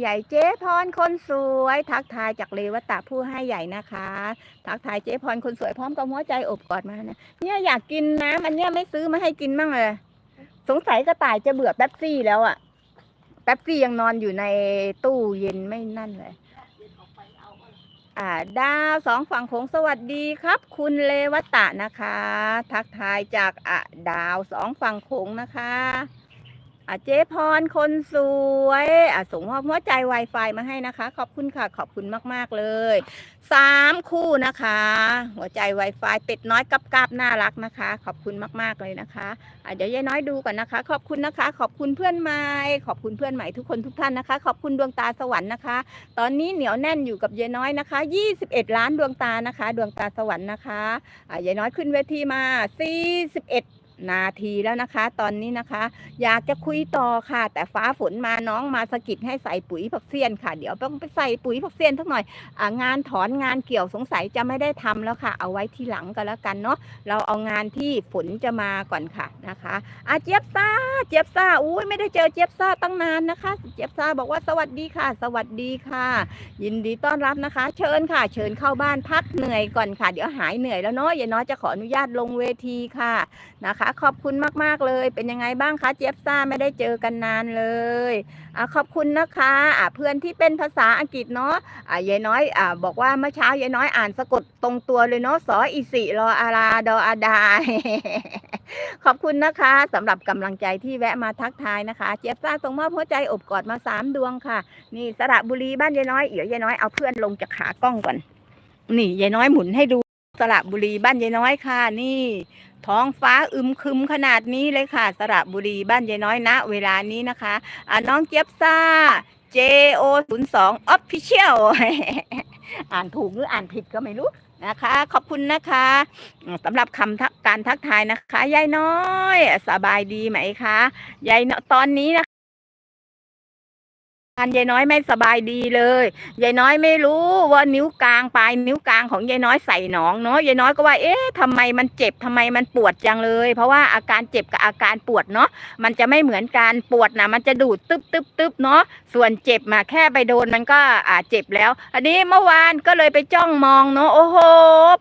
ใหญ่เจ๊พรคนสวย ทักทายจากเลวตะผู้ให้ใหญ่นะคะ ทักทายเจ๊พรคนสวยพร้อมกับหัวใจอบกอดมานะเนี่ยอยากกินน้ำอันเนี้ยไม่ซื้อมาให้กินบ้างเลยสงสัยกระต่ายจะเบื่อแป๊บซี่แล้วอะแป๊บซี่ยังนอนอยู่ในตู้เย็นไม่นั่นเลย อ่า ดาวสองฝั่งโขงสวัสดีครับ คุณเลวตะนะคะ ทักทายจากอะดาวสองฝั่งโขงนะคะ อะเจ๊พรคนสวยอะส่งมอบหัวใจ Wi-Fi มาให้นะคะ ขอบคุณค่ะ ขอบคุณมาก ๆ เลยสามคู่นะคะ หัวใจ Wi-Fi เป็ดน้อยกับกาบน่ารักนะคะ ขอบคุณมาก ๆ เลยนะคะอะเดี๋ยวยายน้อยดูก่อนนะคะ ขอบคุณนะคะ ขอบคุณเพื่อนใหม่ขอบคุณเพื่อนใหม่ทุกคนทุกท่านนะคะ ขอบคุณดวงตาสวรรค์นะคะ ตอนนี้เหนียวแน่นอยู่กับยายน้อยนะคะ 21 ล้านดวงตานะคะ ดวงตาสวรรค์นะคะอะยายน้อยขึ้นเวทีมา 41 นาทีแล้วนะคะ ตอนนี้นะคะ อยากจะคุยต่อค่ะ แต่ฟ้าฝนมาน้องมาสะกิดให้ใส่ปุ๋ยผักเสี้ยนค่ะ เดี๋ยวต้องไปใส่ปุ๋ยผักเสี้ยนสักหน่อยองานถอนงานเกี่ยวสงสัยจะไม่ได้ทำแล้วค่ะ เอาไว้ทีหลังก็แล้วกันเนาะเราเอางานที่ฝนจะมาก่อนค่ะนะคะอาเจี๊ยบซ่าเจี๊ยบซ่าอุ้ยไม่ได้เจอเจี๊ยบซ่าตั้งนานนะคะ เจี๊ยบซ่าบอกว่าสวัสดีค่ะ สวัสดีค่ะ ยินดีต้อนรับนะคะ เชิญค่ะ เชิญเข้าบ้านพักเหนื่อยก่อนค่ะ เดี๋ยวหายเหนื่อยแล้วเนาะยายน้อยจะขออนุญาตลงเวทีค่ะนะคะขอบคุณมากๆเลย เป็นยังไงบ้างคะเจี๊ยบซ่าไม่ได้เจอกันนานเลยอขอบคุณนะคะะเพื่อนที่เป็นภาษาอังกฤษเนาะะยายน้อยอบอกว่าเมื่อเช้ายายน้อยอ่านสะกดตรงตัวเลยเนาะสออีสิรออาราดออาดาขอบคุณนะคะสำหรับกำลังใจที่แวะมาทักทายนะคะ เจี๊ยบซ่าส่งมอบหัวใจอบกอดมาสามดวงค่ะ นี่สระบุรีบ้านยายน้อยเดี๋ยวยายน้อยเอาเพื่อนลงจากขากล้องก่อนนี่ยายน้อยหมุนให้ดู สระบุรีบ้านยายน้อยค่ะ นี่ ท้องฟ้าอึมครึมขนาดนี้เลยค่ะ สระบุรีบ้านยายน้อยณเวลานี้นะคะอ่าน้องเจี๊ยบซ่า JO 0 2 Official อ่านถูกหรืออ่านผิดก็ไม่รู้นะคะ ขอบคุณนะคะสำหรับคำทักการทักทายนะคะยายน้อย สบายดีไหมคะยายน้อยตอนนี้นะคะ ทานยายน้อยไม่สบายดีเลยยายน้อยไม่รู้ว่านิ้วกลางปลายนิ้วกลางของยายน้อยใส่หนองเนาะยายน้อยก็ว่าเอ๊ะทำไมมันเจ็บทำไมมันปวดจังเลย เพราะว่าอาการเจ็บกับอาการปวดเนาะมันจะไม่เหมือนกันปวดนะมันจะดูดตึ๊บตึ๊บตึ๊บเนาะส่วนเจ็บมาแค่ไปโดนมันก็อ่าเจ็บแล้ว อันนี้เมื่อวานก็เลยไปจ้องมองเนาะโอ้โห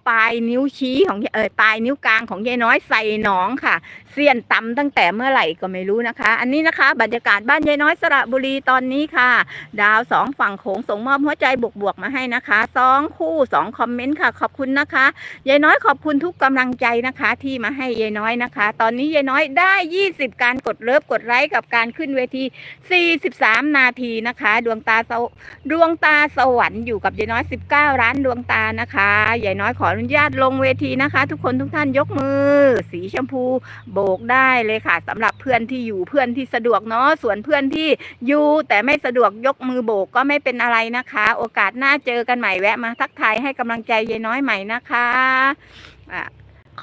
ปลายนิ้วชี้ของเออปลายนิ้วกลางของยายน้อยใส่หนองค่ะเสี้ยนตำตั้งแต่เมื่อไหร่ก็ไม่รู้นะคะ อันนี้นะคะ บรรยากาศบ้านยายน้อยสระบุรีตอนนี้ค่ะดาวสองฝั่งโขงส่งมอบหัวใจบวกๆมาให้นะคะสองคู่สองคอมเมนต์ค่ะ ขอบคุณนะคะยายน้อยขอบคุณทุกกำลังใจนะคะ ที่มาให้ยายน้อยนะคะ ตอนนี้ยายน้อยได้ 20 การกดเลิฟกดไลค์กับการขึ้นเวที 43 นาทีนะคะ ดวงตาดวงตาสวรรค์อยู่กับยายน้อย 19 ร้านดวงตานะคะยายน้อยขออนุญาตลงเวทีนะคะ ทุกคนทุกท่านยกมือ สีชมพูโบกได้เลยค่ะสำหรับเพื่อนที่อยู่เพื่อนที่สะดวกเนาะส่วนเพื่อนที่อยู่แต่ไม่สะดวกยกมือโบกก็ไม่เป็นอะไรนะคะ โอกาสหน้าเจอกันใหม่แวะมาทักทายให้กำลังใจยายน้อยใหม่นะคะ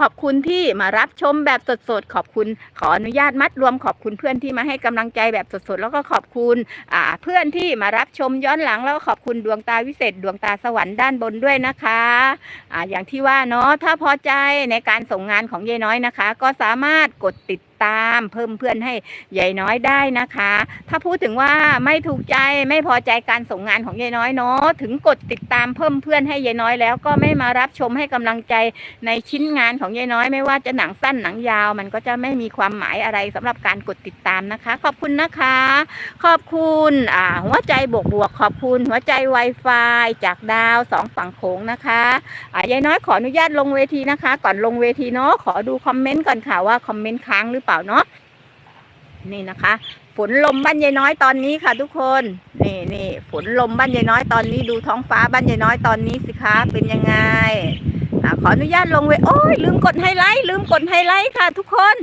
ขอบคุณที่มารับชมแบบสดๆ ขอบคุณ ขออนุญาตมัดรวมขอบคุณเพื่อนที่มาให้กำลังใจแบบสดๆ แล้วก็ขอบคุณเพื่อนที่มารับชมย้อนหลังแล้วขอบคุณดวงตาวิเศษ ดวงตาสวรรค์ด้านบนด้วยนะคะอ่าอย่างที่ว่าเนาะถ้าพอใจในการส่งงานของยายน้อยนะคะ ก็สามารถกดติด ตาม เพิ่มเพื่อนให้ยายน้อยได้นะคะ ถ้าพูดถึงว่าไม่ถูกใจไม่พอใจการส่งงานของยายน้อยเนาะถึงกดติดตามเพิ่มเพื่อนให้ยายน้อยแล้ว ก็ไม่มารับชมให้กำลังใจในชิ้นงานของยายน้อย ไม่ว่าจะหนังสั้นหนังยาว มันก็จะไม่มีความหมายอะไรสำหรับการกดติดตามนะคะ ขอบคุณนะคะ ขอบคุณอ่าหัวใจบวกบวกขอบคุณหัวใจ Wi-Fi จากดาวสองฝั่งโขงนะคะอ่ายายน้อยขออนุญาตลงเวทีนะคะ ก่อนลงเวทีเนาะขอดูคอมเมนต์ก่อนค่ะว่าคอมเมนต์ค้างหรือเปล่าเนาะนี่นะคะฝนลมบ้านยายน้อยตอนนี้ค่ะ ทุกคนนี่นี่ฝนลมบ้านยายน้อยตอนนี้ดูท้องฟ้าบ้านยายน้อยตอนนี้สิคะเป็นยังไงอขออนุญาตลงเวโอ้ยลืมกดไฮไลท์ลืมกดไฮไลท์ค่ะ ทุกคน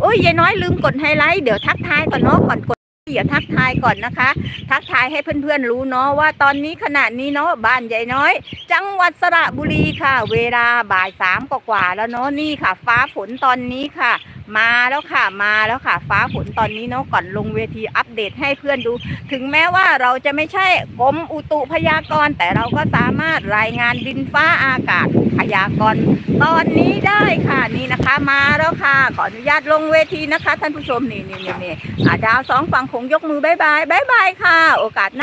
โอ้ยยายน้อยลืมกดไฮไลท์เดี๋ยวทักทายก่อนเนาะก่อนกดเดี๋ยวทักทายก่อนนะคะ ทักทายให้เพื่อนๆรู้เนาะว่าตอนนี้ขณะนี้เนาะบ้านยายน้อย จังหวัดสระบุรีค่ะ เวลาบ่ายสามกว่าแล้วเนาะนี่ค่ะ ฟ้าฝนตอนนี้ค่ะมาแล้วค่ะมาแล้วค่ะ ฟ้าฝนตอนนี้เนาะก่อนลงเวทีอัปเดตให้เพื่อนดู ถึงแม้ว่าเราจะไม่ใช่กรมอุตุพยากรณ์ แต่เราก็สามารถรายงานดินฟ้าอากาศพยากรณ์ตอนนี้ได้ค่ะนี่นะคะ มาแล้วค่ะขออนุญาตลงเวทีนะคะ ท่านผู้ชมนี่นี่นี่นี่ดาวสองฝั่งคงยกมือบายบายบายบายค่ะ โอกาสหน้า